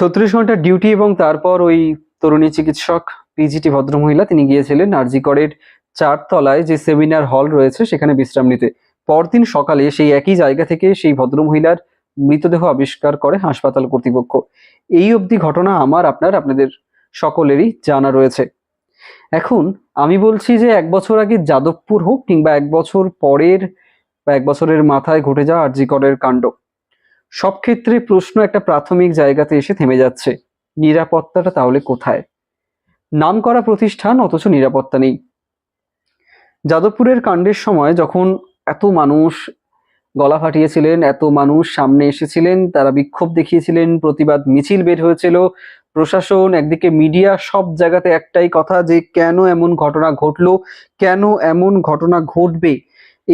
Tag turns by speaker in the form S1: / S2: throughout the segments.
S1: ছত্রিশ ঘণ্টা ডিউটি এবং তারপর ওই তরুণী চিকিৎসক পিজিটি ভদ্রমহিলা, তিনি গিয়েছিলেন আরজিকরের চারতলায় যে সেমিনার হল রয়েছে, সেখানে বিশ্রাম নিতে। পরদিন সকালে সেই একই জায়গা থেকে সেই ভদ্রমহিলার মৃতদেহ আবিষ্কার করে হাসপাতাল কর্তৃপক্ষ। এই অবধি ঘটনা আমার, আপনার, আপনাদের সকলেরই জানা রয়েছে। এখন আমি বলছি যে এক বছর আগে যাদবপুর হোক কিংবা এক বছর পরের বা এক বছরের মাথায় ঘটে যাওয়া আরজিকরের কাণ্ড সব ক্ষেত্রে প্রশ্ন একটা প্রাথমিক জায়গাতে এসে থেমে যাচ্ছে। নিরাপত্তাটা তাহলে কোথায়? নাম করা প্রতিষ্ঠান অথচ নিরাপত্তা নেই। যাদবপুরের কাণ্ডের সময় যখন এত মানুষ গলা ফাটিয়েছিলেন, এত মানুষ সামনে এসেছিলেন, তারা বিক্ষোভ দেখিয়েছিলেন, প্রতিবাদ মিছিল বের হয়েছিল, প্রশাসন, একদিকে মিডিয়া, সব জায়গাতে একটাই কথা যে কেন এমন ঘটনা ঘটলো, কেন এমন ঘটনা ঘটবে?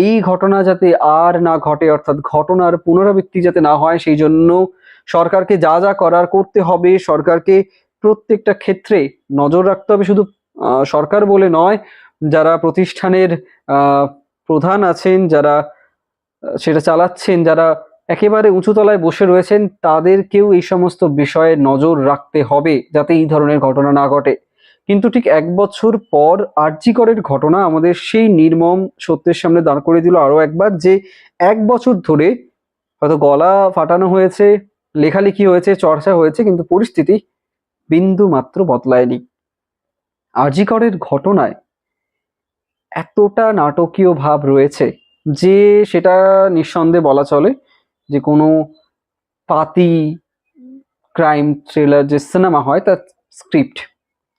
S1: এই ঘটনা যাতে আর না ঘটে, অর্থাৎ ঘটনার পুনরাবৃত্তি যাতে না হয়, সেই জন্য সরকারকে যা যা করার করতে হবে, সরকারকে প্রত্যেকটা ক্ষেত্রে নজর রাখতে হবে। শুধু সরকার বলে নয়, যারা প্রতিষ্ঠানের প্রধান আছেন, যারা সেটা চালাচ্ছেন, যারা একেবারে উঁচুতলায় বসে রয়েছেন, তাদেরকেও এই সমস্ত বিষয়ে নজর রাখতে হবে, যাতে এই ধরনের ঘটনা না ঘটে। কিন্তু ঠিক এক বছর পর আরজিকরের ঘটনা আমাদের সেই নির্মম সত্যের সামনে দাঁড় করে দিল আরও একবার যে এক বছর ধরে হয়তো গলা ফাটানো হয়েছে, লেখালেখি হয়েছে, চর্চা হয়েছে, কিন্তু পরিস্থিতি বিন্দু মাত্র বদলায়নি। আরজিকরের ঘটনায় এতটা নাটকীয় ভাব রয়েছে যে সেটা নিঃসন্দেহে বলা চলে যে কোনো পাতি, ক্রাইম, থ্রিলার যে সিনেমা হয় তার স্ক্রিপ্ট।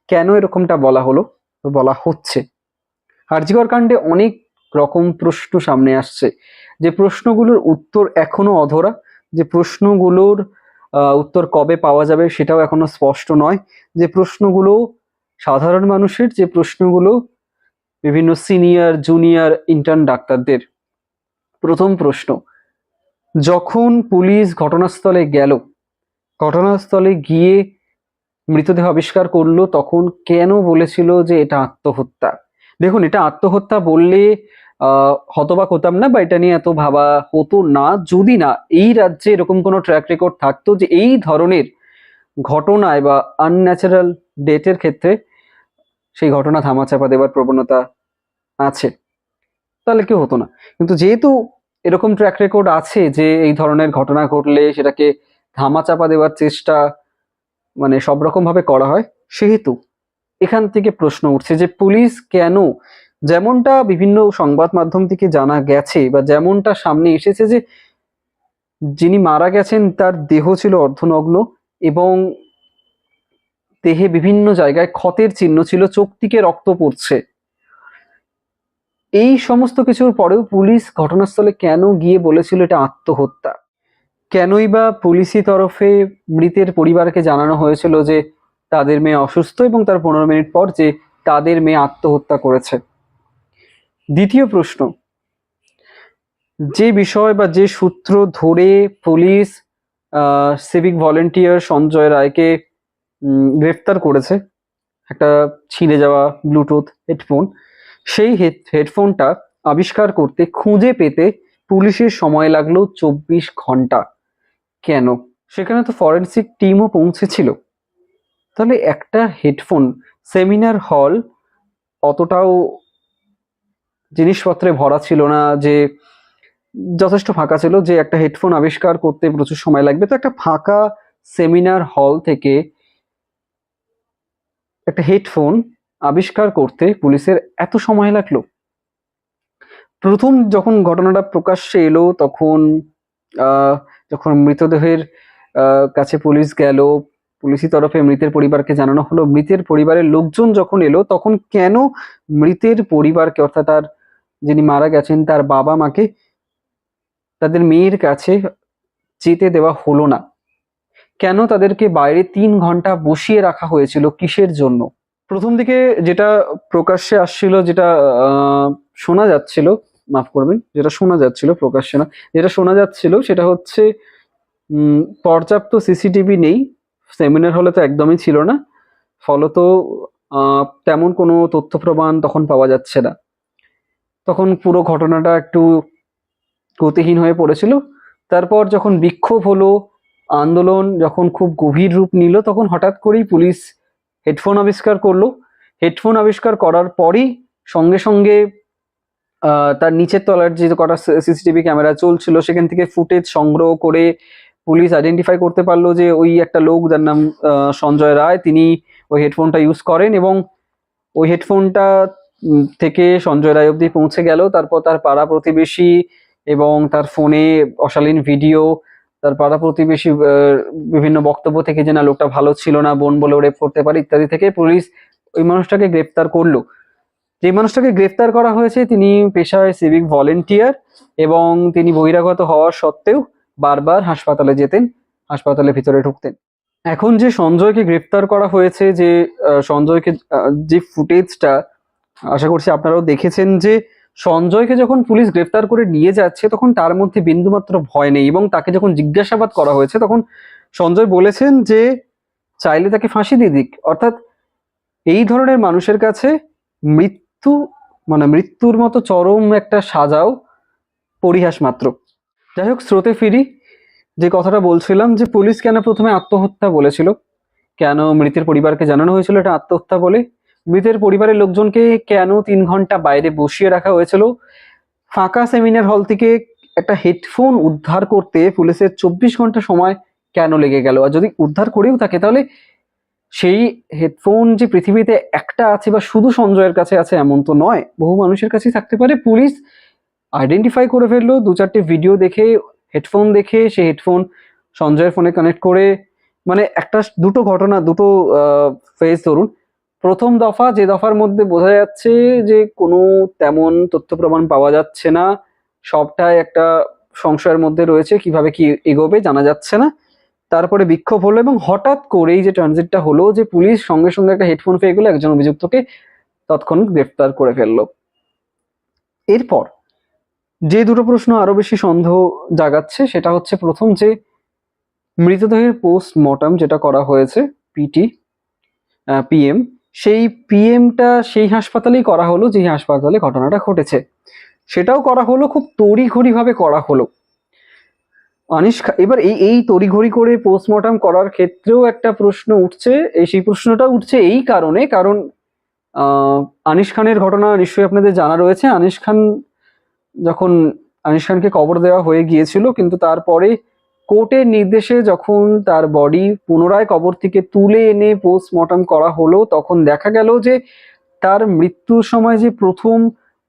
S1: কেন এরকমটা বলা হলো? বলা হচ্ছে। আরজিকর কাণ্ডে অনেক রকম প্রশ্ন সামনে আসছে। যে প্রশ্নগুলোর উত্তর এখনও অধরা, যে প্রশ্নগুলোর উত্তর কবে পাওয়া যাবে সেটাও এখনও স্পষ্ট নয়। যে প্রশ্নগুলো সাধারণ মানুষের, যে প্রশ্নগুলো বিভিন্ন সিনিয়র, জুনিয়র, ইন্টার্ন ডাক্তারদের। প্রথম প্রশ্ন, যখন পুলিশ ঘটনাস্থলে গেল, ঘটনাস্থলে গিয়ে মৃতদেহ আবিষ্কার করল তখন কেন বলেছিল যে এটা আত্মহত্যা? দেখুন, এটা আত্মহত্যা বললে হতবাক হতাম না বা এটা নিয়ে এত ভাবা হতো না। যদি না, এই রাজ্যে এরকম কোনো ট্র্যাক রেকর্ড থাকতো যে এই ধরনের ঘটনায় বা আনন্যাচারাল ডেটের ক্ষেত্রে সেই ঘটনা ধামাচাপা দেওয়ার প্রবণতা আছে, তাহলে কি হতো না। কিন্তু যেহেতু এরকম ট্র্যাক রেকর্ড আছে যে এই ধরনের ঘটনা ঘটলে সেটাকে ধামাচাপা দেওয়ার চেষ্টা মানে সব রকম ভাবে করা হয়, সেহেতু এখান থেকে প্রশ্ন উঠছে যে পুলিশ কেন যেমনটা বিভিন্ন সংবাদ মাধ্যম থেকে জানা গেছে বা যেমনটা সামনে এসেছে যে যিনি মারা গেছেন তার দেহ ছিল অর্ধনগ্ন এবং দেহে বিভিন্ন জায়গায় ক্ষতের চিহ্ন ছিল, চোখ থেকে রক্ত পড়ছে। এই সমস্ত কিছুর পরেও পুলিশ ঘটনাস্থলে কেন গিয়ে বলেছিল এটা আত্মহত্যা? কেনই বা পুলিশি তরফে মৃতের পরিবারকে জানানো হয়েছিল যে তাদের মেয়ে অসুস্থ এবং তার পনেরো মিনিট পর যে তাদের মেয়ে আত্মহত্যা করেছে? দ্বিতীয় প্রশ্ন, যে বিষয় বা যে সূত্র ধরে পুলিশ সিভিক ভলেন্টিয়ার সঞ্জয় রায়কে গ্রেফতার করেছে, একটা ছিঁড়ে যাওয়া ব্লুটুথ হেডফোন, সেই হেডফোনটা আবিষ্কার করতে খুঁজে পেতে পুলিশের সময় লাগল চব্বিশ ঘণ্টা। কেন? সেখানে তো ফরেন্সিক টিমও পৌঁছেছিল। তাহলে একটা হেডফোন সেমিনার হল অতটাও জিনিসপত্রে ভরা ছিল না যে যথেষ্ট ফাঁকা ছিল যে একটা হেডফোন আবিষ্কার করতে প্রচুর সময় লাগবে। তো একটা ফাঁকা সেমিনার হল থেকে একটা হেডফোন আবিষ্কার করতে পুলিশের এত সময় লাগল। প্রথম যখন ঘটনাটা প্রকাশ্যে এলো তখন আহ, যখন মৃতদেহের কাছে পুলিশ গেল, পুলিশি তরফে মৃতের পরিবারকে জানানো হলো, মৃতের পরিবারের লোকজন যখন এলো, তখন কেন মৃতের পরিবারকে, অর্থাৎ তার যিনি মারা গেছেন, তার বাবা মাকে তাদের মেয়ের কাছে যেতে দেওয়া হলো না? কেন তাদেরকে বাইরে তিন ঘণ্টা বসিয়ে রাখা হয়েছিল? কিসের জন্য? প্রথম দিকে যেটা প্রকাশ্যে আসছিল, যেটা শোনা যাচ্ছিল মাফ করবেন, যেটা শোনা যাচ্ছিল প্রকাশ্যে না, যেটা শোনা যাচ্ছিল সেটা হচ্ছে পর্যাপ্ত সিসিটিভি নেই, সেমিনার হলে তো একদমই ছিল না, ফলত তেমন কোনো তথ্য প্রমাণ তখন পাওয়া যাচ্ছে না। তখন পুরো ঘটনাটা একটু গতিহীন হয়ে পড়েছিল, তারপর যখন বিক্ষোভ হলো, আন্দোলন যখন খুব গভীর রূপ নিল, তখন হঠাৎ করেই পুলিশ হেডফোন আবিষ্কার করল, হেডফোন আবিষ্কার করার পরই সঙ্গে সঙ্গে তার নিচের তলার যে কটা সিসিটিভি ক্যামেরা চলছিল, সেখান থেকে ফুটেজ সংগ্রহ করে পুলিশ আইডেন্টিফাই করতে পারল যে ওই একটা লোক যার নাম সঞ্জয় রায়, তিনি ওই হেডফোনটা ইউজ করেন এবং ওই হেডফোনটা থেকে সঞ্জয় রায় অবধি পৌঁছে গেল। তারপর তার পাড়া প্রতিবেশী এবং তার ফোনে অশালীন ভিডিও, তার পাড়া প্রতিবেশী বিভিন্ন বক্তব্য থেকে যে না লোকটা ভালো ছিল না, বোন বলে রেপ করতে পারে ইত্যাদি থেকে পুলিশ ওই মানুষটাকে গ্রেপ্তার করল। যে মানুষটাকে গ্রেফতার করা হয়েছে তিনি পেশায় সিভিক ভলেন্টিয়ার এবং তিনি বহিরাগত হওয়ার সত্ত্বেও বারবার হাসপাতালে যেতেন, হাসপাতালের ভিতরে ঢুকতেন। এখন যে সঞ্জয়কে গ্রেপ্তার করা হয়েছে, যে সঞ্জয়কে যে ফুটেজটা, আশা করছি আপনারাও দেখেছেন যে, সঞ্জয়কে যখন পুলিশ গ্রেপ্তার করে নিয়ে যাচ্ছে, তখন তার মধ্যে বিন্দুমাত্র ভয় নেই এবং তাকে যখন জিজ্ঞাসাবাদ করা হয়েছে, তখন সঞ্জয় বলেছেন যে, চাইলে তাকে ফাঁসি দিয়ে দিক। অর্থাৎ এই ধরনের মানুষের কাছে মৃত্যু মানে মৃত্যুর মতো চরম একটা সাজাও পরিহাস মাত্র। যাই হোক, স্রোতে ফিরি। যে কথাটা বলছিলাম যে পুলিশ কেন প্রথমে আত্মহত্যা বলেছিল? কেন মৃতের পরিবারকে জানানো হয়েছিল এটা আত্মহত্যা বলে? মৃতের পরিবারের লোকজনকে কেন তিন ঘণ্টা বাইরে বসিয়ে রাখা হয়েছিল? ফাঁকা সেমিনার হল থেকে একটা হেডফোন উদ্ধার করতে পুলিশের চব্বিশ ঘণ্টা সময় কেন লেগে গেল? আর যদি উদ্ধার করেও থাকে তাহলে সেই হেডফোন যে পৃথিবীতে একটা আছে বা শুধু সঞ্জয়ের কাছে আছে এমন তো নয়, বহু মানুষের কাছেই থাকতে পারে। পুলিশ আইডেন্টিফাই করে ফেলল, দু চারটে ভিডিও দেখে হেডফোন দেখে, সেই হেডফোন সঞ্জয়ের ফোনে কানেক্ট করে। মানে একটা দুটো ঘটনা, দুটো ফেজ ধরুন। প্রথম দফা যে দফার মধ্যে বোঝা যাচ্ছে যে কোনো তেমন তথ্য প্রমাণ পাওয়া যাচ্ছে না। সবটাই একটা সংশয়ের মধ্যে রয়েছে, কীভাবে কি এগোবে জানা যাচ্ছে না। তারপরে বিক্ষোভ হলো এবং হঠাৎ করেই যে ট্রানজিটটা হলো যে পুলিশ সঙ্গে সঙ্গে একটা হেডফোন পেয়ে গেলো, একজন অভিযুক্তকে তৎক্ষণাৎ গ্রেফতার করে ফেলল। এরপর যে দুটো প্রশ্ন আরও বেশি সন্দেহ জাগাচ্ছে, সেটা হচ্ছে প্রথম যে মৃতদেহের পোস্ট মর্টম যেটা করা হয়েছে পিটি পিএম সেই পিএমটা সেই হাসপাতালেই করা হলো যে হাসপাতালে ঘটনাটা ঘটেছে। সেটাও করা হলো, খুব তড়িঘড়ি ভাবে করা হলো। আনিস এবার এই এই তড়িঘড়ি করে পোস্টমর্টম করার ক্ষেত্রেও একটা প্রশ্ন উঠছে এই সেই প্রশ্নটা উঠছে এই কারণে, কারণ আনিস খানের ঘটনা নিশ্চয়ই আপনাদের জানা রয়েছে। আনিস খান যখন আনিস খানকে কবর দেওয়া হয়ে গিয়েছিল, কিন্তু তারপরে কোর্টের নির্দেশে যখন তার বডি পুনরায় কবর থেকে তুলে এনে পোস্টমর্টম করা হলো, তখন দেখা গেল যে তার মৃত্যুর সময় যে প্রথম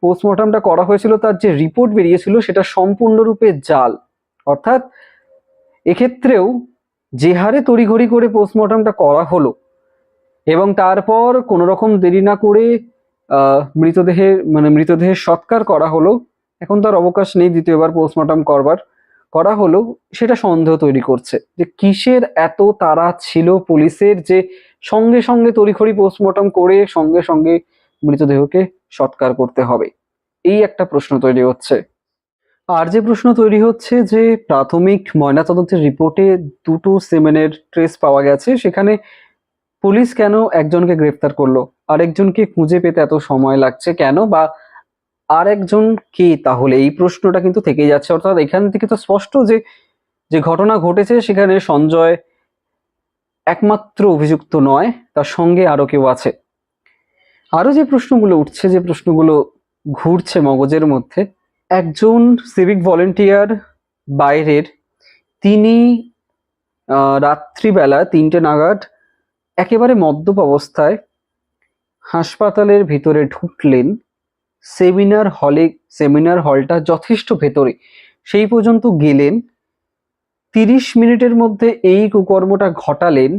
S1: পোস্টমর্টমটা করা হয়েছিল, তার যে রিপোর্ট বেরিয়েছিল, সেটা সম্পূর্ণরূপে জাল। অর্থাৎ এক্ষেত্রেও যে হারে তড়িঘড়ি করে পোস্টমর্টমটা করা হলো এবং তারপর কোনো রকম দেরি না করে মৃতদেহের মানে মৃতদেহের সৎকার করা হলো, এখন তার অবকাশ নেই দ্বিতীয়বার পোস্টমর্টম করবার, করা হলো, সেটা সন্দেহ তৈরি করছে যে কিসের এত তাড়া ছিল পুলিশের যে সঙ্গে সঙ্গে তড়িঘড়ি পোস্টমর্টম করে সঙ্গে সঙ্গে মৃতদেহকে সৎকার করতে হবে? এই একটা প্রশ্ন তৈরি হচ্ছে। আর যে প্রশ্ন তৈরি হচ্ছে যে প্রাথমিক ময়নাতদন্তের রিপোর্টে দুটো সেমেনের ট্রেস পাওয়া গেছে, সেখানে পুলিশ কেন একজনকে গ্রেফতার করল? আরেকজনকে খুঁজে পেতে এত সময় লাগছে কেন? বা আরেকজন কে তাহলে? এই প্রশ্নটা কিন্তু থেকে যাচ্ছে। অর্থাৎ এখান থেকে তো স্পষ্ট যে যে ঘটনা ঘটেছে, সেখানে সঞ্জয় একমাত্র অভিযুক্ত নয়, তার সঙ্গে আরও কেউ আছে। আরও যে প্রশ্নগুলো উঠছে, যে প্রশ্নগুলো ঘুরছে মগজের মধ্যে একজন সিভিক ভলেন্টিয়ার বাইরের, তিনি রাত্রিবেলা তিনটে নাগাদ একেবারে মদ্যপ অবস্থায় হাসপাতালের ভিতরে ঢুকলেন। সেমিনার হলে, সেমিনার হলটা যথেষ্ট ভেতরে। সেই পর্যন্ত গেলেন। তিরিশ মিনিটের মধ্যে এই কুকর্মটা ঘটালেন।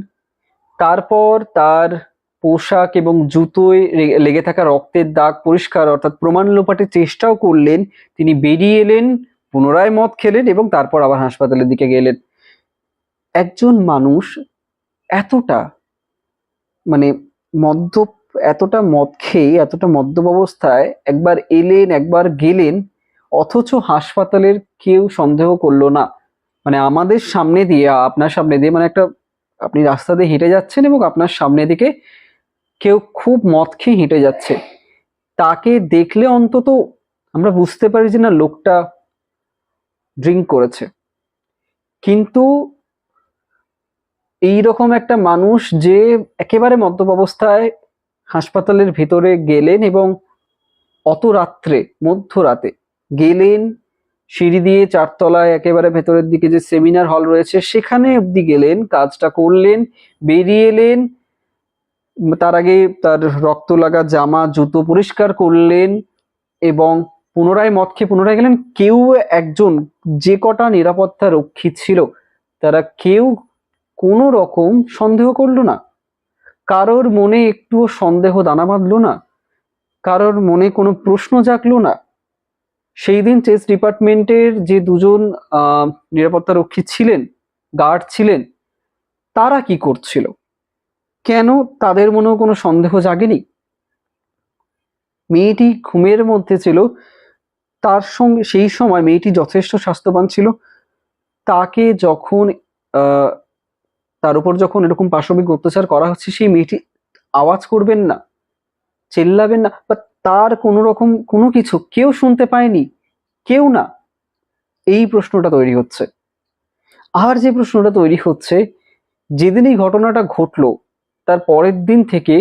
S1: তারপর তার পোশাক এবং জুতোয় লেগে থাকা রক্তের দাগ পরিষ্কার অর্থাৎ প্রমাণ লোপাটের চেষ্টাও করলেন। তিনি বেরিয়ে এলেন, পুনরায় মদ খেলেন এবং তারপর আবার হাসপাতালের দিকে গেলেন। একজন মানুষ এতটা মানে মদ্যপ, এতটা মদ খেয়ে, এতটা মদ্যপ অবস্থায় একবার এলেন, একবার গেলেন, অথচ হাসপাতালের কেউ সন্দেহ করল না। মানে আমাদের সামনে দিয়ে, আপনার সামনে দিয়ে মানে একটা, আপনি রাস্তা দিয়ে হেঁটে যাচ্ছেন এবং আপনার সামনে দিকে কেউ খুব মদ খেয়ে হেঁটে যাচ্ছে। তাকে দেখলে অন্তত আমরা বুঝতে পারি যে না, লোকটা ড্রিঙ্ক করেছে। কিন্তু এই রকম একটা মানুষ যে একেবারে মদ্যপ অবস্থায় হাসপাতালের ভেতরে গেলেন এবং অত রাত্রে, মধ্যরাতে গেলেন, সিঁড়ি দিয়ে চারতলায় একেবারে ভেতরের দিকে যে সেমিনার হল রয়েছে, সেখানে অবধি গেলেন, কাজটা করলেন, বেরিয়ে এলেন তার আগে তার রক্ত লাগা জামা, জুতো পরিষ্কার করলেন এবং পুনরায় মদ খেয়ে পুনরায় গেলেন। কেউ একজন যে কটা নিরাপত্তা রক্ষী ছিল, তারা কেউ কোনো রকম সন্দেহ করল না। কারোর মনে একটুও সন্দেহ দানা বাঁধলো না। কারোর মনে কোনো প্রশ্ন জাগলো না। সেই দিন চেস ডিপার্টমেন্টের যে দুজন নিরাপত্তা রক্ষী ছিলেন, গার্ড ছিলেন, তারা কি করছিল? কেন তাদের মনেও কোনো সন্দেহ জাগেনি? মেয়েটি ঘুমের মধ্যে ছিল, তার সঙ্গে সেই সময় মেয়েটি যথেষ্ট স্বাস্থ্যবান ছিল। তাকে যখন তার উপর যখন এরকম পাশবিক অত্যাচার করা হচ্ছে, সেই মেয়েটি আওয়াজ করবেন না, চেল্লাবেন না বা তার কোনো রকম কোনো কিছু কেউ শুনতে পায়নি, কেউ না। এই প্রশ্নটা তৈরি হচ্ছে। আর যে প্রশ্নটা তৈরি হচ্ছে, যেদিন এই ঘটনাটা ঘটলো তার পরের দিন থেকে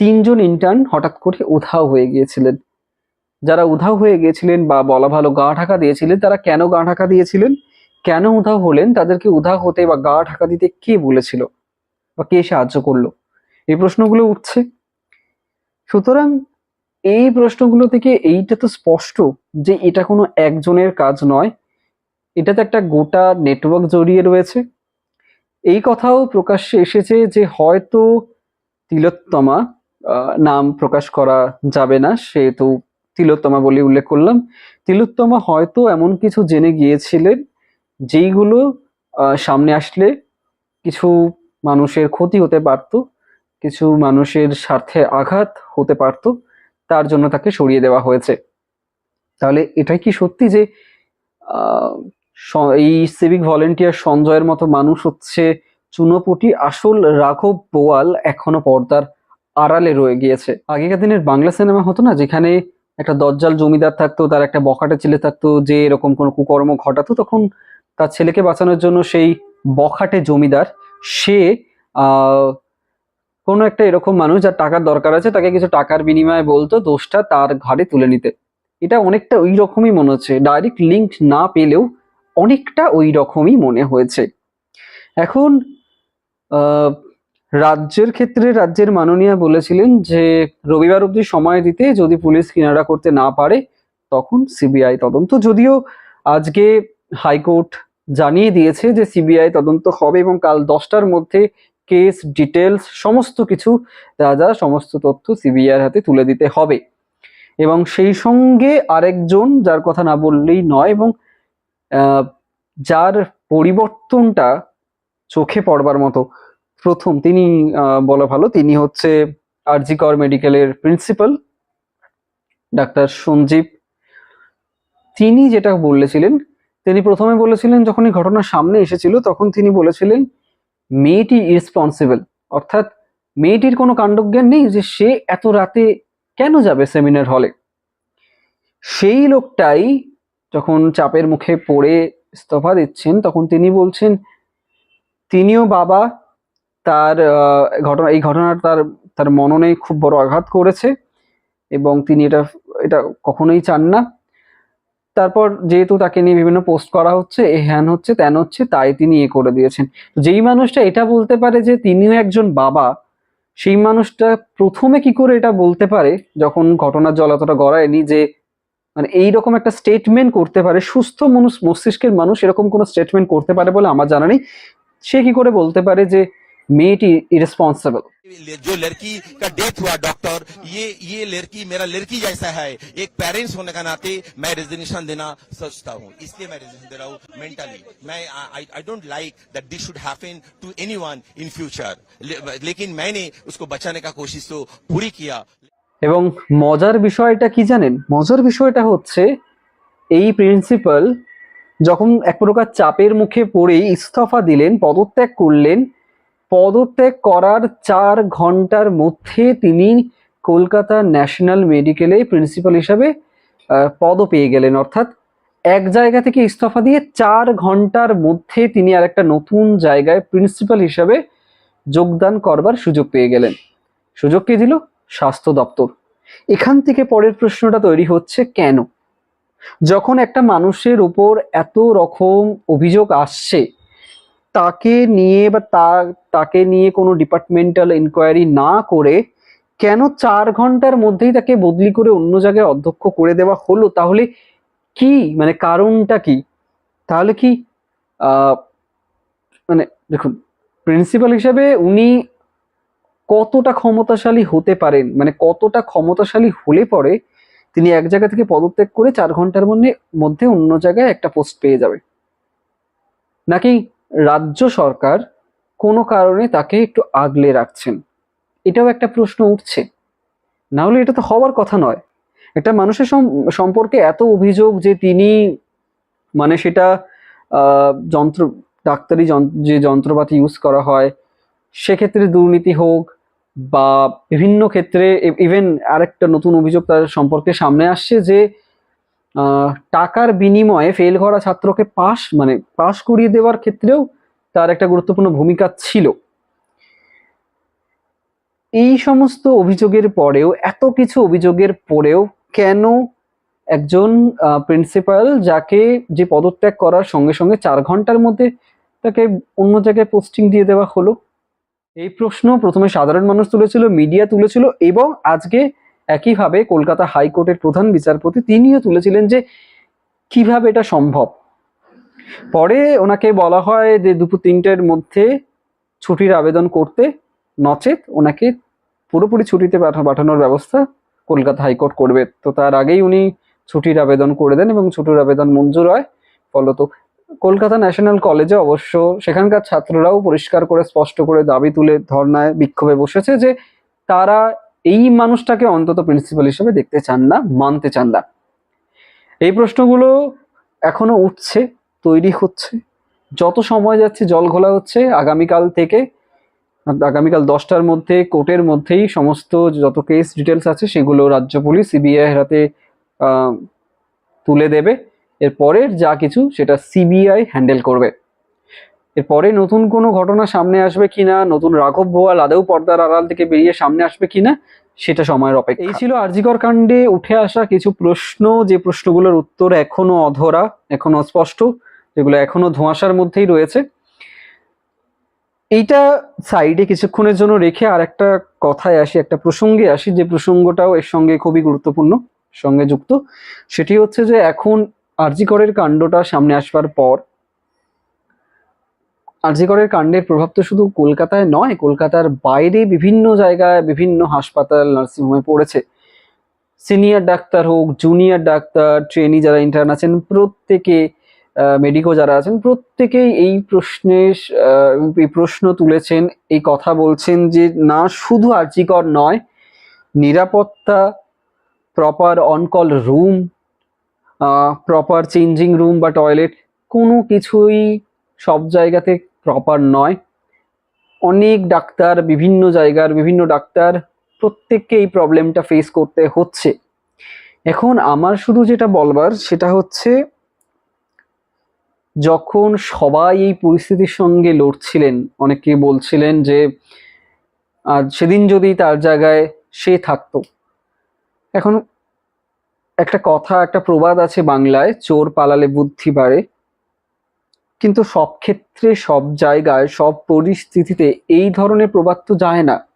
S1: তিনজন ইন্টার্ন হঠাৎ করে উধাও হয়ে গিয়েছিলেন। যারা উধাও হয়ে গিয়েছিলেন বা বলা ভালো গা ঢাকা দিয়েছিলেন, তারা কেন গা ঢাকা দিয়েছিলেন? কেন উধাও হলেন? তাদেরকে উধাও হতে বা গা ঢাকা দিতে কে বলেছিল? বা কে সাহায্য করল? এই প্রশ্নগুলো উঠছে। সুতরাং এই প্রশ্নগুলো থেকে এইটা তো স্পষ্ট যে এটা কোনো একজনের কাজ নয়। এটাতে একটা গোটা নেটওয়ার্ক জড়িয়ে রয়েছে। এই কথাও প্রকাশ্যে এসেছে যে হয়তো তিলোত্তমা নাম প্রকাশ করা যাবে না, সেহেতু তিলোত্তমা বলে উল্লেখ করলাম। তিলোত্তমা হয়তো এমন কিছু জেনে গিয়েছিলেন, যেইগুলো সামনে আসলে কিছু মানুষের ক্ষতি হতে পারত, কিছু মানুষের স্বার্থে আঘাত হতে পারত, তার জন্য তাকে সরিয়ে দেওয়া হয়েছে। তাহলে এটাই কি সত্যি যে এই সিভিক ভলেন্টিয়ার সঞ্জয়ের মতো মানুষ হচ্ছে চুনোপুটি আসল রাঘব বোয়াল এখনও পর্দার আড়ালে রয়ে গিয়েছে। আগেকার দিনের বাংলা সিনেমা হতো না, যেখানে একটা দজ্জাল জমিদার থাকতো, তার একটা বখাটে ছেলে থাকতো, যে এরকম কোনো কুকর্ম ঘটাতো, তখন তার ছেলেকে বাঁচানোর জন্য সেই বখাটে জমিদার, সে কোনো একটা এরকম মানুষ যার টাকার দরকার আছে, তাকে কিছু টাকার বিনিময়ে বলতো, দোষটা তার ঘাড়ে তুলে নিতে। এটা অনেকটা ওই রকমই মনে হচ্ছে। ডাইরেক্ট লিঙ্ক না পেলেও অনেকটা ওই রকমই মনে হয়েছে। এখন রাজ্যের ক্ষেত্রে রাজ্যের মাননীয়া বলেছিলেন যে, রবিবার অবধি সময় দিতে যদি পুলিশ কিনারা করতে না পারে, তখন সিবিআই তদন্ত। যদিও আজকে হাইকোর্ট জানিয়ে দিয়েছে যে, সিবিআই তদন্ত হবে এবং কাল দশটার মধ্যে কেস ডিটেলস সমস্ত কিছু, যা যা সমস্ত তথ্য সিবিআইয়ের হাতে তুলে দিতে হবে। এবং সেই সঙ্গে আরেকজন, যার কথা না বললেই নয়, এবং যার পরিবর্তনটা চোখে পড়বার মতো প্রথম তিনি বলা ভালো, তিনি হচ্ছে আরজিকর মেডিকেলের প্রিন্সিপাল, ডাক্তার সঞ্জীব। তিনি যেটা বলেছিলেন, তিনি প্রথমে বলেছিলেন যখন এই ঘটনা সামনে এসেছিল, তখন তিনি বলেছিলেন, মেয়েটি ইরেসপন্সিবল অর্থাৎ মেয়েটির কোনো কাণ্ডজ্ঞান নেই যে সে এত রাতে কেন যাবে সেমিনার হলে। সেই লোকটাই যখন চাপের মুখে পড়ে ইস্তফা দিচ্ছেন, তখন তিনি বলছেন, তিনিও বাবা, তার ঘটনা, এই ঘটনার তার তার মননে খুব বড় আঘাত করেছে এবং তিনি এটা এটা কখনোই চান না। তারপর যেহেতু তাকে নিয়ে বিভিন্ন পোস্ট করা হচ্ছে এ হ্যান হচ্ছে, ত্যান হচ্ছে, তাই তিনি এ করে দিয়েছেন। যেই মানুষটা এটা বলতে পারে যে তিনিও একজন বাবা, সেই মানুষটা প্রথমে কি করে এটা বলতে পারে, যখন ঘটনার জল অতটা গড়ায়নি যে মানে এইরকম একটা স্টেটমেন্ট করতে পারে সুস্থ মানুষ মস্তিষ্কের মানুষ এরকম কোনো স্টেটমেন্ট করতে পারে বলে আমার জানা নেই সে কি করে বলতে পারে যে মেয়েটি ইরেসপন্সিবল
S2: ले- जो लड़की का डेथ हुआ डॉक्टर ये ये लड़की मेरा लड़की जैसा है एक पेरेंट्स होने का नाते मैं रेजिग्नेशन देना सोचता हूँ इसलिए मैं रेजिग्नेशन दे रहा हूँ मेंटली मैं I don't like that this should happen to anyone in future लेकिन मैंने उसको बचाने का कोशिश तो पूरी किया
S1: এবং মজার বিষয়টা কি জানেন? মজার বিষয়টা হচ্ছে এই প্রিন্সিপাল যখন এক প্রকার চাপের মুখে পড়েই ইস্তফা দিলেন, পদত্যাগ করলেন, পদত্যাগ করার চার ঘণ্টার মধ্যে তিনি কলকাতা ন্যাশনাল মেডিকেলে প্রিন্সিপাল হিসাবে পদও পেয়ে গেলেন। অর্থাৎ এক জায়গা থেকে ইস্তফা দিয়ে চার ঘণ্টার মধ্যে তিনি আর একটা নতুন জায়গায় প্রিন্সিপাল হিসাবে যোগদান করবার সুযোগ পেয়ে গেলেন। সুযোগ কে দিল? স্বাস্থ্য দপ্তর। এখান থেকে পরের প্রশ্নটা তৈরি হচ্ছে, কেন? যখন একটা মানুষের উপর এত রকম অভিযোগ আসছে, তাকে নিয়ে বা তা, তাকে নিয়ে কোনো ডিপার্টমেন্টাল ইনকোয়ারি না করে কেন চার ঘণ্টার মধ্যেই তাকে বদলি করে অন্য জায়গায় অধ্যক্ষ করে দেওয়া হলো, তাহলে কি? মানে কারণটা কি? তাহলে কি মানে দেখুন প্রিন্সিপাল হিসেবে উনি কতটা ক্ষমতাশালী হতে পারেন মানে কতটা ক্ষমতাশালী হলে পরে তিনি এক জায়গা থেকে পদত্যাগ করে চার ঘণ্টার মধ্যে মধ্যে অন্য জায়গায় একটা পোস্ট পেয়ে যাবে। নাকি রাজ্য সরকার কোনো কারণে তাকে একটু আগলে রাখছেন? এটাও একটা প্রশ্ন উঠছে। না হলে এটা তো হওয়ার কথা নয়। একটা মানুষের সম- সম্পর্কে এত অভিযোগ যে তিনি মানে সেটা যন্ত্র, ডাক্তারি যে যন্ত্রপাতি ইউজ করা হয়, সেক্ষেত্রে দুর্নীতি হোক বা বিভিন্ন ক্ষেত্রে ইভেন আরেকটা নতুন অভিযোগ তার সম্পর্কে সামনে আসছে যে টাকার বিনিময়ে ফেল করা ছাত্রকে পাশ মানে পাশ করিয়ে দেওয়ার ক্ষেত্রেও তার একটা গুরুত্বপূর্ণ ভূমিকা ছিল। এই সমস্ত অভিযোগের পরেও, এত কিছু অভিযোগের পরেও কেন একজন প্রিন্সিপাল যাকে যে পদত্যাগ করার সঙ্গে সঙ্গে চার ঘণ্টার মধ্যে তাকে অন্য জায়গায় পোস্টিং দিয়ে দেওয়া হলো? এই প্রশ্ন প্রথমে সাধারণ মানুষ তুলেছিল মিডিয়া তুলেছিল এবং আজকে একইভাবে কলকাতা হাইকোর্টের প্রধান বিচারপতি তিনিও তুলেছিলেন যে কীভাবে এটা সম্ভব। পরে ওনাকে বলা হয় যে দুপুর তিনটের মধ্যে ছুটির আবেদন করতে নচেত ওনাকে পুরোপুরি ছুটিতে পাঠানোর ব্যবস্থা কলকাতা হাইকোর্ট করবে। তো তার আগেই উনি ছুটির আবেদন করে দেন এবং ছুটির আবেদন মঞ্জুর হয়। ফলত কলকাতা ন্যাশনাল কলেজে অবশ্য সেখানকার ছাত্ররাও পরিষ্কার করে, স্পষ্ট করে দাবি তুলে ধর্নায় বিক্ষোভে বসেছে যে তারা এই মানুষটাকে অন্তত প্রিন্সিপাল হিসেবে দেখতে চান না, মানতে চান না। এই প্রশ্নগুলো এখনও উঠছে, তৈরি হচ্ছে। যত সময় যাচ্ছে, জল ঘোলা হচ্ছে। আগামীকাল থেকে, আগামীকাল দশটার মধ্যে, কোর্টের মধ্যেই সমস্ত যত কেস ডিটেলস আছে, সেগুলো রাজ্য পুলিশ সিবিআই হাতে তুলে দেবে। এরপরের যা কিছু সেটা সিবিআই হ্যান্ডেল করবে। এরপরে নতুন কোনো ঘটনা সামনে আসবে কিনা, নতুন রাঘব বোয়াল আদৌ পর্দার আড়াল থেকে বেরিয়ে সামনে আসবে কিনা, সেটা সময়ের অপেক্ষা। এই ছিল আরজিকর কাণ্ডে উঠে আসা কিছু প্রশ্ন, যে প্রশ্নগুলোর উত্তর এখনও অধরা, এখনও অস্পষ্ট, যেগুলো এখনও ধোঁয়াশার মধ্যেই রয়েছে। এইটা সাইডে কিছুক্ষণের জন্য রেখে আর একটা কথায় আসি, একটা প্রসঙ্গে আসি, যে প্রসঙ্গটাও এর সঙ্গে খুবই গুরুত্বপূর্ণ, সঙ্গে যুক্ত। সেটি হচ্ছে যে এখন আরজিকরের কাণ্ডটা সামনে আসবার পর, আরজিকরের কাণ্ডের প্রভাব তো শুধু কলকাতায় নয়, কলকাতার বাইরে বিভিন্ন জায়গায় বিভিন্ন হাসপাতাল, নার্সিংহোমে পড়েছে। সিনিয়র ডাক্তার হোক, জুনিয়র ডাক্তার, ট্রেনি যারা ইন্টার্ন আছেন, প্রত্যেকে মেডিকো যারা আছেন, প্রত্যেকেই এই প্রশ্নের এই প্রশ্ন তুলেছেন, এই কথা বলছেন যে না শুধু আর্জিকর নয়, নিরাপত্তা proper on call room proper changing room বা টয়লেট কোনো কিছুই সব জায়গাতে প্রপার নয়। অনেক ডাক্তার বিভিন্ন জায়গার বিভিন্ন ডাক্তার প্রত্যেককে এই প্রবলেমটা ফেস করতে হচ্ছে। এখন আমার শুধু যেটা বলবার, সেটা হচ্ছে যখন সবাই এই পরিস্থিতির সঙ্গে লড়ছিলেন, অনেকে বলছিলেন যে সেদিন যদি তার জায়গায় সে থাকতো। এখন একটা কথা, একটা প্রবাদ আছে বাংলায়, চোর পালালে বুদ্ধি বাড়ে। কিন্তু সব ক্ষেত্রে, সব জায়গায়, সব পরিস্থিতিতে এই ধরনের প্রবাদ তো যায় না।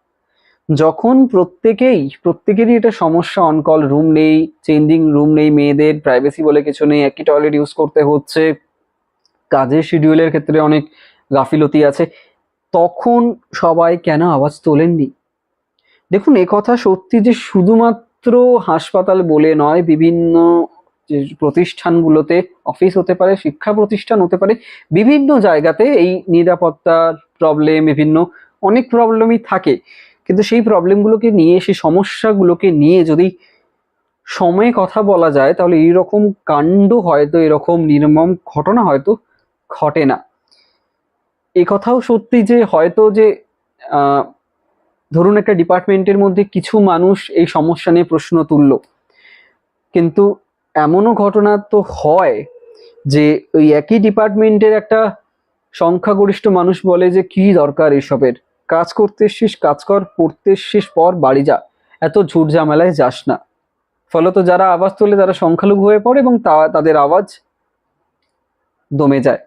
S1: যখন প্রত্যেকেই, প্রত্যেকেরই এটা সমস্যা অনকল রুম নেই চেঞ্জিং রুম নেই, মেয়েদের প্রাইভেসি বলে কিছু নেই, একই টয়লেট ইউজ করতে হচ্ছে, কাজের শিডিউলের ক্ষেত্রে অনেক গাফিলতি আছে, তখন সবাই কেন আওয়াজ তোলেননি? দেখুন কথা সত্যি যে শুধুমাত্র হাসপাতাল বলে নয়, বিভিন্ন যে প্রতিষ্ঠানগুলোতে অফিস হতে পারে, শিক্ষা প্রতিষ্ঠান হতে পারে, বিভিন্ন জায়গাতে এই নিরাপত্তার প্রবলেম বিভিন্ন অনেক প্রবলেমই থাকে। কিন্তু সেই প্রবলেমগুলোকে নিয়ে, সেই সমস্যাগুলোকে নিয়ে যদি সময়ে কথা বলা যায়, তাহলে এইরকম কাণ্ড হয়তো, এরকম নির্মম ঘটনা হয়তো ঘটে না। এ কথাও সত্যি যে হয়তো যে ধরুন একটা ডিপার্টমেন্টের মধ্যে কিছু মানুষ এই সমস্যা নিয়ে প্রশ্ন তুললো। কিন্তু এমনও ঘটনা তো হয় যে ওই একই ডিপার্টমেন্টের একটা সংখ্যাগরিষ্ঠ মানুষ বলে যে, কি দরকার এসবের? কাজ করতে এসছিস, কাজ কর, পড়তে এসছিস, পর বাড়ি যা। এত ঝুট ঝামেলায় যাস না। ফলত যারা আওয়াজ তোলে তারা সংখ্যালঘু হয়ে পড়ে এবং তা- তাদের আওয়াজ দমে যায়।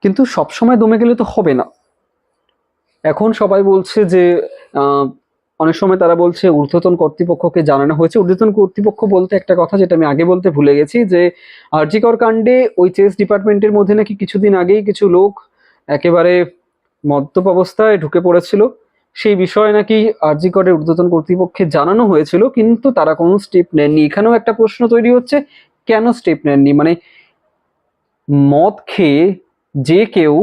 S1: কিন্তু সবসময় দমে গেলে তো হবে না। এখন সবাই বলছে যে অনেক সময় তারা বলছে ঊর্ধ্বতন কর্তৃপক্ষকে জানানো হয়েছে। ঊর্ধ্বতন কর্তৃপক্ষ বলতে একটা কথা যেটা আমি আগে বলতে ভুলে গেছি যে, আরজিকর কাণ্ডে ওই চেস ডিপার্টমেন্টের মধ্যে নাকি কিছুদিন আগেই কিছু লোক একেবারে মদ্যপ অবস্থায় ঢুকে পড়েছিল। সেই বিষয়ে নাকি আরজিকরের ঊর্ধ্বতন কর্তৃপক্ষে জানানো হয়েছিল, কিন্তু তারা কোনো স্টেপ নেননি। এখানেও একটা প্রশ্ন তৈরি হচ্ছে, কেন স্টেপ নেননি? মানে মদ খেয়ে যে কেউ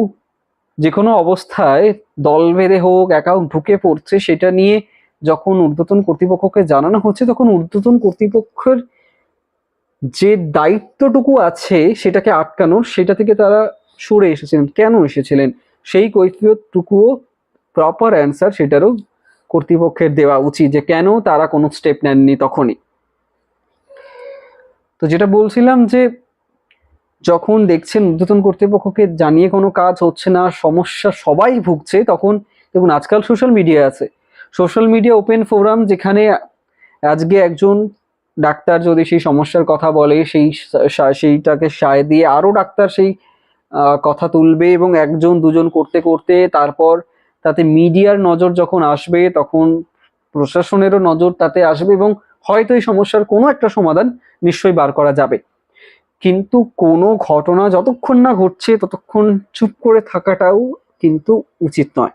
S1: যে কোনো অবস্থায় দল বেঁধে হোক একাউন্ট ঢুকে পড়ছে, সেটা নিয়ে যখন ঊর্ধ্বতন কর্তৃপক্ষকে জানানো হচ্ছে, তখন ঊর্ধ্বতন কর্তৃপক্ষের যে দায়িত্বটুকু আছে সেটাকে আটকানোর সেটা থেকে তারা সরে এসেছিলেন। কেন এসেছিলেন? সেই কৈফিয়তটুকুও প্রপার অ্যান্সার সেটারও কর্তৃপক্ষের দেওয়া উচিত যে কেন তারা কোনো স্টেপ নেননি তখনই। তো যেটা বলছিলাম যে যখন দেখছেন ঊর্ধ্বতন কর্তৃপক্ষকে জানিয়ে কোনো কাজ হচ্ছে না, সমস্যা সবাই ভুগছে, তখন দেখুন আজকাল সোশ্যাল মিডিয়া আছে। সোশ্যাল মিডিয়া ওপেন ফোরাম যেখানে আজকে একজন ডাক্তার যদি সেই সমস্যার কথা বলে, সেই সেইটাকে সায় দিয়ে আরও ডাক্তার সেই কথা তুলবে এবং একজন দুজন করতে করতে তারপর তাতে মিডিয়ার নজর যখন আসবে, তখন প্রশাসনেরও নজর তাতে আসবে এবং হয়তো এই সমস্যার কোনো একটা সমাধান নিশ্চয়ই বার করা যাবে। কিন্তু কোনো ঘটনা যতক্ষণ না ঘটছে ততক্ষণ চুপ করে থাকাটাও কিন্তু উচিত নয়।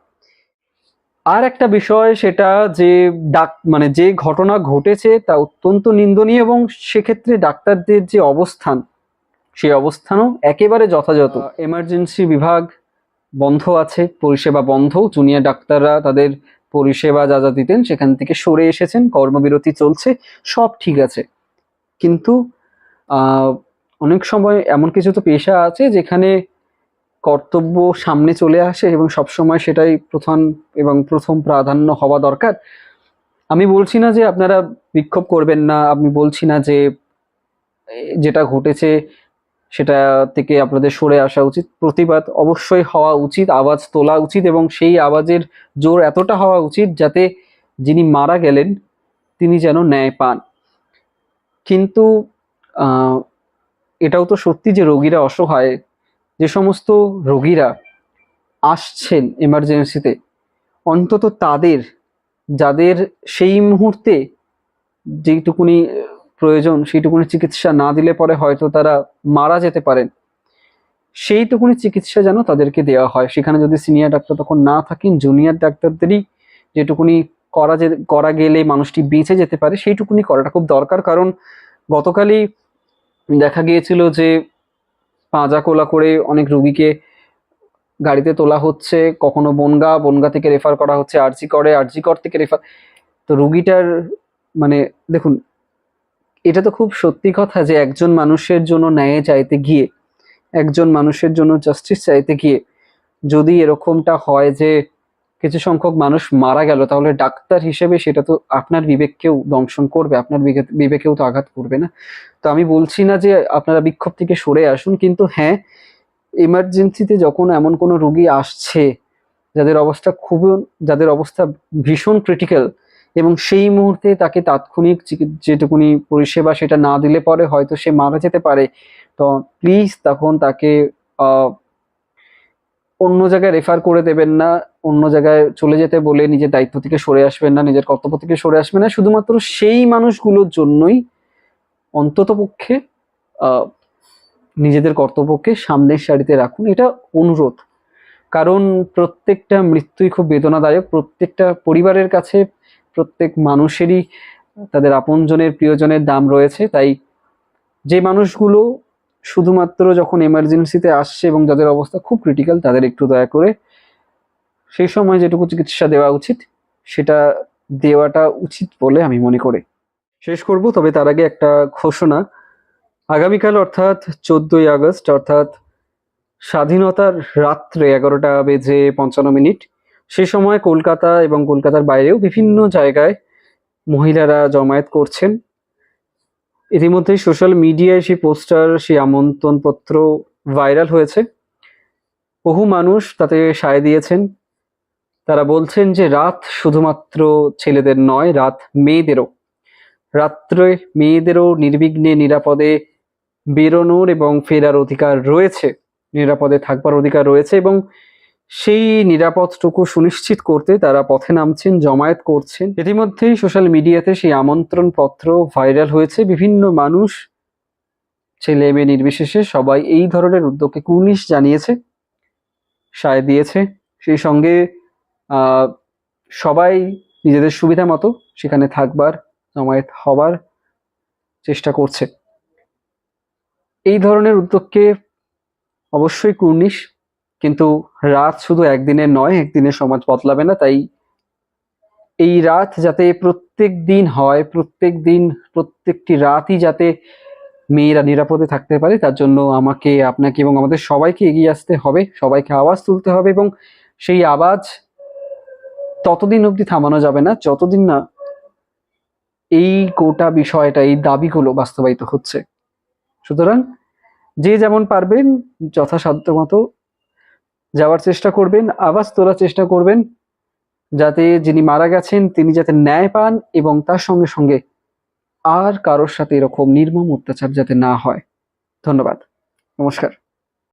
S1: আর একটা বিষয় সেটা যে ডাক মানে যে ঘটনা ঘটেছে তা অত্যন্ত নিন্দনীয় এবং সেক্ষেত্রে ডাক্তারদের যে অবস্থান সেই অবস্থানও একেবারে যথাযথ। এমার্জেন্সি বিভাগ বন্ধ আছে পরিষেবা বন্ধ জুনিয়র ডাক্তাররা তাদের পরিষেবা যা যা দিতেন সেখান থেকে সরে এসেছেন কর্মবিরতি চলছে সব ঠিক আছে। কিন্তু অনেক সময় এমন কিছু তো পেশা আছে যেখানে কর্তব্য সামনে চলে আসে এবং সবসময় সেটাই প্রধান এবং প্রথম প্রাধান্য হওয়া দরকার। আমি বলছি না যে আপনারা বিক্ষোভ করবেন না, আমি বলছি না যে যেটা ঘটেছে সেটা থেকে আপনাদের সরে আসা উচিত। প্রতিবাদ অবশ্যই হওয়া উচিত, আওয়াজ তোলা উচিত এবং সেই আওয়াজের জোর এতটা হওয়া উচিত যাতে যিনি মারা গেলেন তিনি যেন ন্যায় পান। কিন্তু এটাও তো সত্যি যে রোগীরা অসহায়, যে সমস্ত রোগীরা আসছেন এমার্জেন্সিতে অন্তত তাদের, যাদের সেই মুহূর্তে যেইটুকুনি প্রয়োজন, সেইটুকুনি চিকিৎসা না দিলে পরে হয়তো তারা মারা যেতে পারেন। সেইটুকুনি চিকিৎসা যেন তাদেরকে দেওয়া হয়। সেখানে যদি সিনিয়র ডাক্তার তখন না থাকেন জুনিয়র ডাক্তারদেরই যেটুকুনি করা যে, করা গেলে মানুষটি বেঁচে যেতে পারে, সেইটুকুনি করাটা খুব দরকার। কারণ গতকালই দেখা গিয়েছিল যে পাঁজা কোলা করে অনেক রুগীকে গাড়িতে তোলা হচ্ছে, কখনো বনগা বনগা থেকে রেফার করা হচ্ছে আরজি করে আরজি কর থেকে রেফার তো রুগীটার মানে দেখুন, এটা তো খুব সত্যি কথা যে একজন মানুষের জন্য ন্যায় চাইতে গিয়ে, একজন মানুষের জন্য জাস্টিস চাইতে গিয়ে যদি এরকমটা হয় যে কিছু সংখ্যক মানুষ মারা গেল, তাহলে ডাক্তার হিসেবে সেটা তো আপনার বিবেককেও দংশন করবে, আপনার বিবে- বিবেকেও তো আঘাত করবে না। তো আমি বলছি না যে আপনারা বিক্ষোভ থেকে সরে আসুন, কিন্তু হ্যাঁ এমার্জেন্সিতে যখন এমন কোনো রুগী আসছে, যাদের অবস্থা খুবই, যাদের অবস্থা ভীষণ ক্রিটিক্যাল এবং সেই মুহূর্তে তাকে তাৎক্ষণিক যেটুকুনি পরিষেবা সেটা না দিলে পরে হয়তো সে মারা যেতে পারে, তো প্লিজ তখন তাকে অন্য জায়গায় রেফার করে দেবেন না, অন্য জায়গায় চলে যেতে বলে নিজের দায়িত্ব থেকে সরে আসবেন না, নিজের কর্তব্য থেকে সরে আসবেন না। শুধুমাত্র সেই মানুষগুলোর জন্যই অন্তত পক্ষে নিজেদের কর্তব্যকে সামনের সারিতে রাখুন। এটা অনুরোধ। কারণ প্রত্যেকটা মৃত্যুই খুব বেদনাদায়ক, প্রত্যেকটা পরিবারের কাছে, প্রত্যেক মানুষেরই তাদের আপনজনের, প্রিয়জনের দাম রয়েছে। তাই যে মানুষগুলো শুধুমাত্র যখন এমার্জেন্সিতে আসছে এবং যাদের অবস্থা খুব ক্রিটিক্যাল তাদের একটু দয়া করে সেই সময় যেটুকু চিকিৎসা দেওয়া উচিত, সেটা দেওয়াটা উচিত বলে আমি মনে করি। শেষ করব, তবে তার আগে একটা ঘোষণা। আগামীকাল অর্থাৎ চোদ্দই আগস্ট, অর্থাৎ স্বাধীনতার রাত্রে এগারোটা বেজে পঞ্চান্ন মিনিট, সে সময় কলকাতা এবং কলকাতার বাইরেও বিভিন্ন জায়গায় মহিলারা জমায়েত করছেন। ইতিমধ্যেই সোশ্যাল মিডিয়ায় সেই পোস্টার, সেই আমন্ত্রণপত্র ভাইরাল হয়েছে। বহু মানুষ তাতে সায় দিয়েছেন। তারা বলছেন যে রাত শুধুমাত্র ছেলেদের নয়, রাত মেয়েদেরও। রাত্রে মেয়েদেরও নির্বিঘ্নে নিরাপদে বেরোনোর এবং ফেরার অধিকার রয়েছে। নিরাপদে থাকবার অধিকার রয়েছে এবং সেই নিরাপদটুকু সুনিশ্চিত করতে তারা পথে নামছেন, জমায়েত করছেন। ইতিমধ্যেই সোশ্যাল মিডিয়াতে সেই আমন্ত্রণ পত্র ভাইরাল হয়েছে। বিভিন্ন মানুষ, ছেলে মেয়ে নির্বিশেষে সবাই এই ধরনের উদ্যোগকে কুর্নিশ জানিয়েছে, সায় দিয়েছে। সেই সঙ্গে সবাই নিজেদের সুবিধা মতো সেখানে থাকবার, জমায়েত হবার চেষ্টা করছে। এই ধরনের উদ্যোগকে অবশ্যই কুর্নিশ কিন্তু রাত শুধু একদিনের নয় একদিনের সমাজ বদলাবে না। তাই এই রাত যাতে প্রত্যেক দিন হয়, প্রত্যেক দিন, প্রত্যেকটি রাতই যাতে মেয়েরা নিরাপদে থাকতে পারে, তার জন্য আমাকে, আপনাকে এবং আমাদের সবাইকে এগিয়ে আসতে হবে, সবাইকে আওয়াজ তুলতে হবে এবং সেই আওয়াজ ততদিন অবধি থামানো যাবে না, যতদিন না এই গোটা বিষয়টা, এই দাবিগুলো বাস্তবায়িত হচ্ছে। সুতরাং যে যেমন পারবেন যথাসাধ্য মতো যাওয়ার চেষ্টা করবেন, আওয়াজ তোলার চেষ্টা করবেন, যাতে যিনি মারা গেছেন তিনি যাতে ন্যায় পান এবং তার সঙ্গে সঙ্গে আর কারোর সাথে এরকম নির্মম অত্যাচার যাতে না হয়। ধন্যবাদ। নমস্কার।